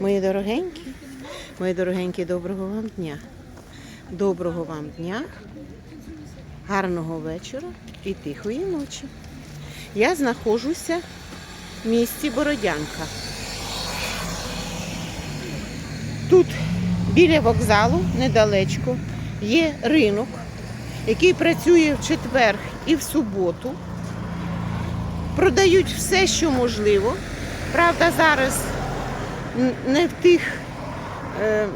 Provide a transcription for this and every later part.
Мої дорогенькі, мої дорогенькі, доброго вам дня. Доброго вам дня, гарного вечора і тихої ночі. Я знаходжуся в місті Бородянка. Тут біля вокзалу, недалечко, є ринок, який працює в четвер і в суботу. Продають все, що можливо. Правда, зараз не в тих е,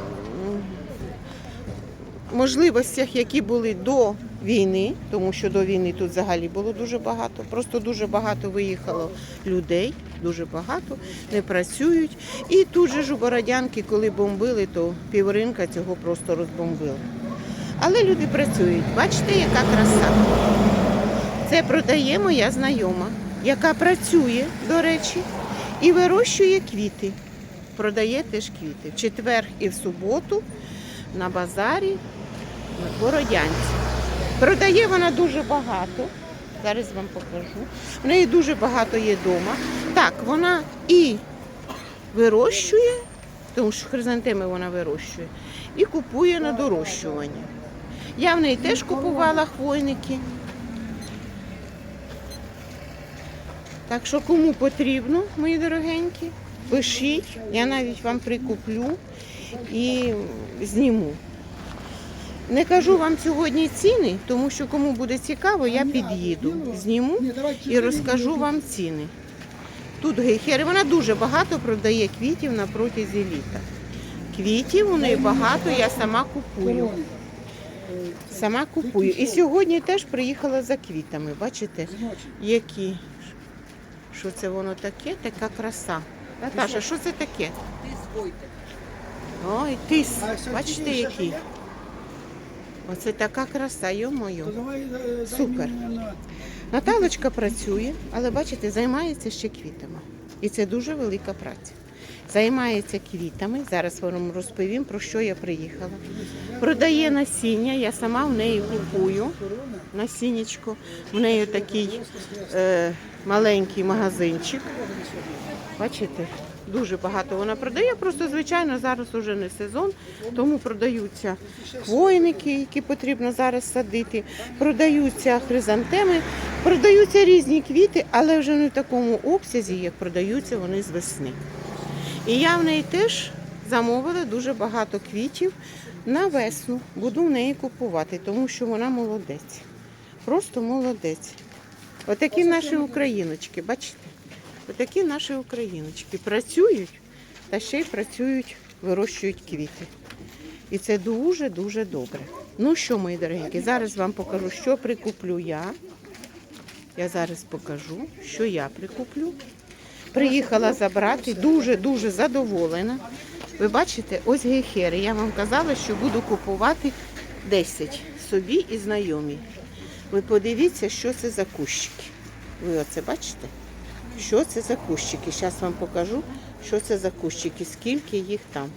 можливостях, які були до війни, тому що до війни тут взагалі було дуже багато. Просто дуже багато виїхало людей, дуже багато, не працюють. І тут же ж у Бородянки, коли бомбили, то півринка цього просто розбомбили. Але люди працюють. Бачите, яка краса. Це продає моя знайома, яка працює, до речі, і вирощує квіти. Продає теж квіти. В четвер і в суботу на базарі в Бородянці. Продає вона дуже багато. Зараз вам покажу. В неї дуже багато є вдома. Так, вона і вирощує, тому що хризантеми вона вирощує, і купує на дорощування. Я в неї теж купувала хвойники. Так що кому потрібно, мої дорогенькі, пишіть, я навіть вам прикуплю і зніму. Не кажу вам сьогодні ціни, тому що кому буде цікаво, я під'їду, зніму і розкажу вам ціни. Тут гейхери, вона дуже багато продає квітів на протязі літа. Квітів у неї багато, я сама купую. Сама купую. І сьогодні теж приїхала за квітами. Бачите, які? Що це воно таке? Така краса. Наташа, що це таке? Ой, тис. Бачите, який? Оце така краса, йо-моє. Супер. Наталочка працює, але бачите, займається ще квітами. І це дуже велика праця. Займається квітами. Зараз вам розповім, про що я приїхала. Продає насіння, я сама в неї купую насіннячко. В неї такий е, маленький магазинчик. Бачите, дуже багато вона продає. Просто, звичайно, зараз уже не сезон, тому продаються хвойники, які потрібно зараз садити, продаються хризантеми, продаються різні квіти, але вже не в такому обсязі, як продаються вони з весни. І я в неї теж замовила дуже багато квітів на весну. Буду в неї купувати, тому що вона молодець. Просто молодець. Отакі наші україночки, бачите? Отакі наші україночки працюють та ще й працюють, вирощують квіти. І це дуже-дуже добре. Ну що, мої дорогенькі, зараз вам покажу, що прикуплю я. Я зараз покажу, що я прикуплю. Приїхала забрати, дуже-дуже задоволена. Ви бачите, ось гейхери. Я вам казала, що буду купувати 10 собі і знайомі. Ви подивіться, що це за кущики. Ви оце бачите? Що це за кущики? Зараз вам покажу, що це за кущики, скільки їх там.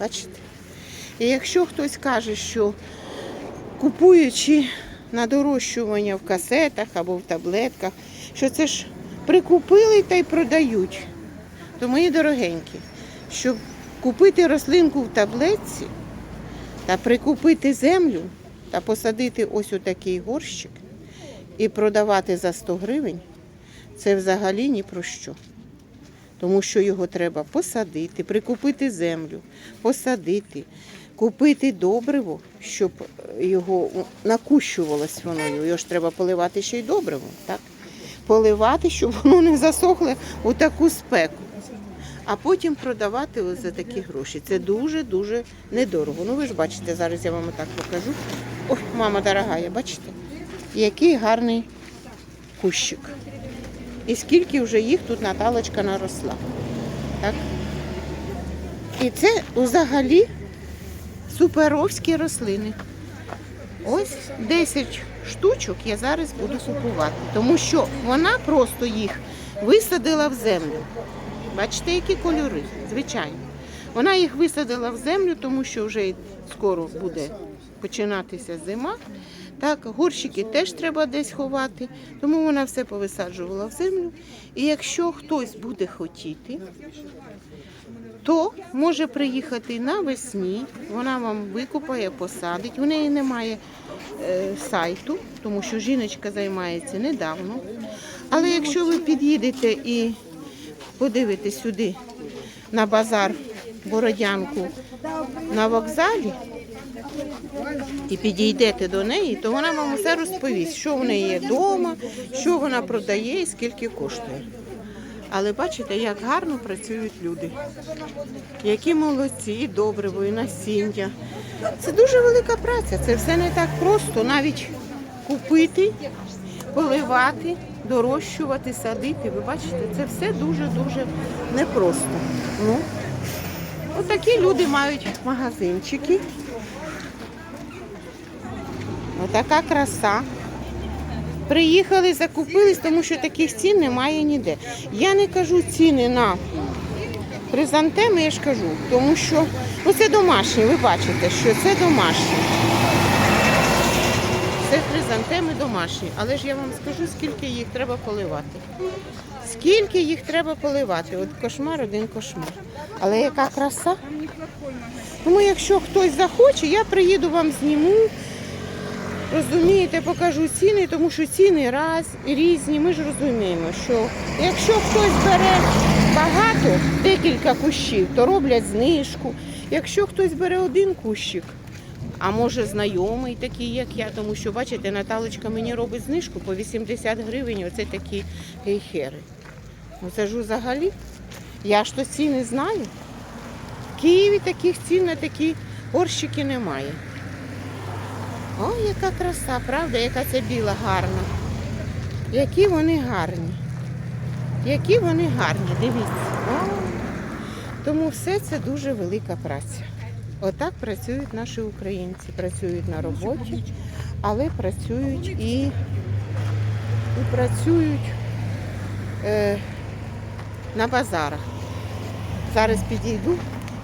Бачите? І якщо хтось каже, що купуючи на дорощування в касетах або в таблетках, що це ж прикупили та й продають, то мої дорогенькі, щоб купити рослинку в таблетці та прикупити землю та посадити ось у такий горщик і продавати за 100 гривень, це взагалі ні про що. Тому що його треба посадити, прикупити землю, посадити, купити добриво, щоб його накущувалось воно. Його ж треба поливати ще й добривом, так? Поливати, щоб воно не засохло у таку спеку. А потім продавати ось за такі гроші. Це дуже-дуже недорого. Ну ви ж бачите, зараз я вам отак покажу. Ой, мама дорога, бачите? Який гарний кущик. І скільки вже їх тут Наталочка наросла. Так? І це взагалі суперовські рослини. Ось 10 штучок я зараз буду купувати, тому що вона просто їх висадила в землю. Бачите, які кольори? Звичайно. Вона їх висадила в землю, тому що вже скоро буде починатися зима. Так, горщики теж треба десь ховати, тому вона все повисаджувала в землю. І якщо хтось буде хотіти, то може приїхати навесні, вона вам викупає, посадить. У неї немає е, сайту, тому що жіночка займається недавно. Але якщо ви під'їдете і подивитесь сюди на базар Бородянку на вокзалі і підійдете до неї, то вона вам все розповість, що в неї є вдома, що вона продає і скільки коштує. Але бачите, як гарно працюють люди. Які молодці, і добриво, і насіння. Це дуже велика праця. Це все не так просто. Навіть купити, поливати, дорощувати, садити. Ви бачите, це все дуже-дуже непросто. Ну, отакі люди мають магазинчики. Отака краса. Приїхали, закупились, тому що таких цін немає ніде. Я не кажу ціни на хризантеми, я ж кажу, тому що ну, це домашні, ви бачите, що це домашні. Це хризантеми домашні, але ж я вам скажу, скільки їх треба поливати. Скільки їх треба поливати? От кошмар, один кошмар. Але яка краса? Тому якщо хтось захоче, я приїду вам зніму. Розумієте, покажу ціни, тому що ціни раз, різні. Ми ж розуміємо, що якщо хтось бере багато, декілька кущів, то роблять знижку. Якщо хтось бере один кущик, а може знайомий такий, як я, тому що, бачите, Наталочка мені робить знижку по 80 гривень, оце такі гейхери. Ну це ж взагалі. Я ж то ціни знаю. В Києві таких цін на такі горщики немає. Ой, яка краса, правда, яка ця біла гарна. Які вони гарні. Які вони гарні, дивіться. О, тому все це дуже велика праця. Отак працюють наші українці. Працюють на роботі, але працюють і, і працюють е, на базарах. Зараз підійду.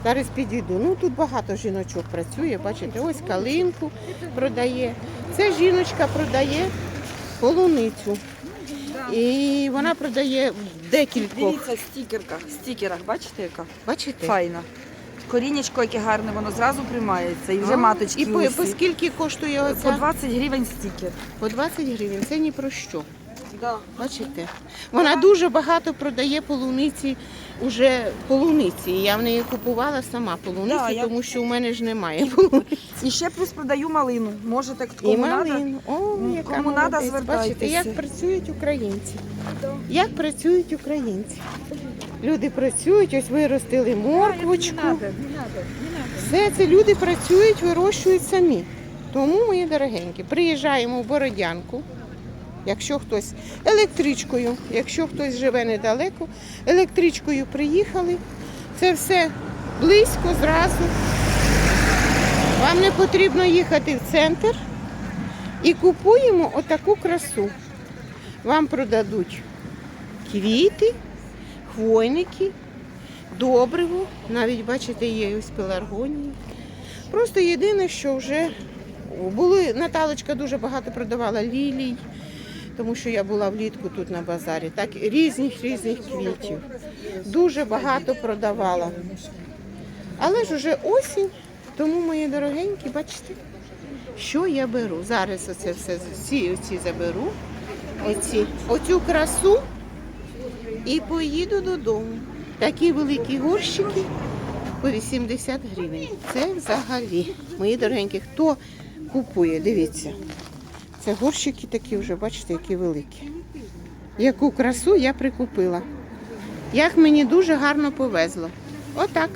Зараз підійду. Ну тут багато жіночок працює. Бачите, ось калинку продає. Це жіночка продає полуницю. І вона продає в декількох. Дивіться, стікерка, стікерах, бачите, яка Бачите? файна. Корінечко, яке гарне, воно зразу приймається. І вже А, маточки І по, усі. по скільки коштує По оця? 20 гривень стікер. По 20 гривень. Це ні про що. Да. Бачите? Вона дуже багато продає полуниці, уже полуниці. Я в неї купувала сама полуниці, Да, я- тому що у мене ж немає полуниці. І ще плюс продаю малину. Можете І кому надо. малину. О, М, яка кому надо, молодець. Бачите, звертайтеся. як працюють українці. Як працюють українці. Люди працюють, ось виростили морквочку. Все це люди працюють, вирощують самі. Тому, мої дорогенькі, приїжджаємо в Бородянку. Якщо хтось електричкою, якщо хтось живе недалеко, електричкою приїхали. Це все близько зразу. Вам не потрібно їхати в центр і купуємо отаку красу. Вам продадуть квіти, хвойники, добриво. Навіть бачите, є ось пеларгонії. Просто єдине, що вже були, Наталочка дуже багато продавала лілій, тому що я була влітку тут на базарі. Так, різних різних квітів. Дуже багато продавала. Але ж уже осінь, тому, мої дорогенькі, бачите, що я беру. Зараз оце все ці оці заберу, оці, оцю красу і поїду додому. Такі великі горщики по 80 гривень. Це взагалі. Мої дорогенькі, хто купує, дивіться. Це горщики такі вже, бачите, які великі. Яку красу я прикупила. Як мені дуже гарно повезло. Отак.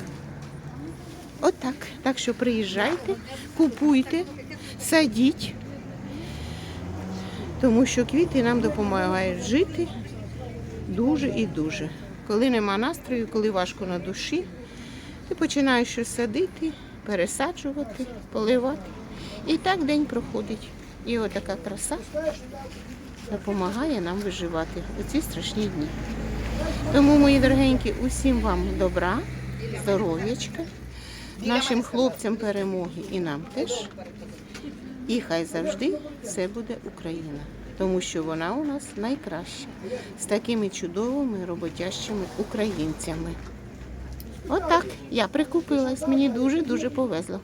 Отак. Так що приїжджайте, купуйте, садіть. Тому що квіти нам допомагають жити дуже і дуже. Коли нема настрою, коли важко на душі, ти починаєш щось садити, пересаджувати, поливати. І так день проходить. І отака краса допомагає нам виживати у ці страшні дні. Тому, мої дорогенькі, усім вам добра, здоров'ячка, нашим хлопцям перемоги і нам теж. І хай завжди все буде Україна, тому що вона у нас найкраща з такими чудовими роботящими українцями. Отак, я прикупилась, мені дуже-дуже повезло.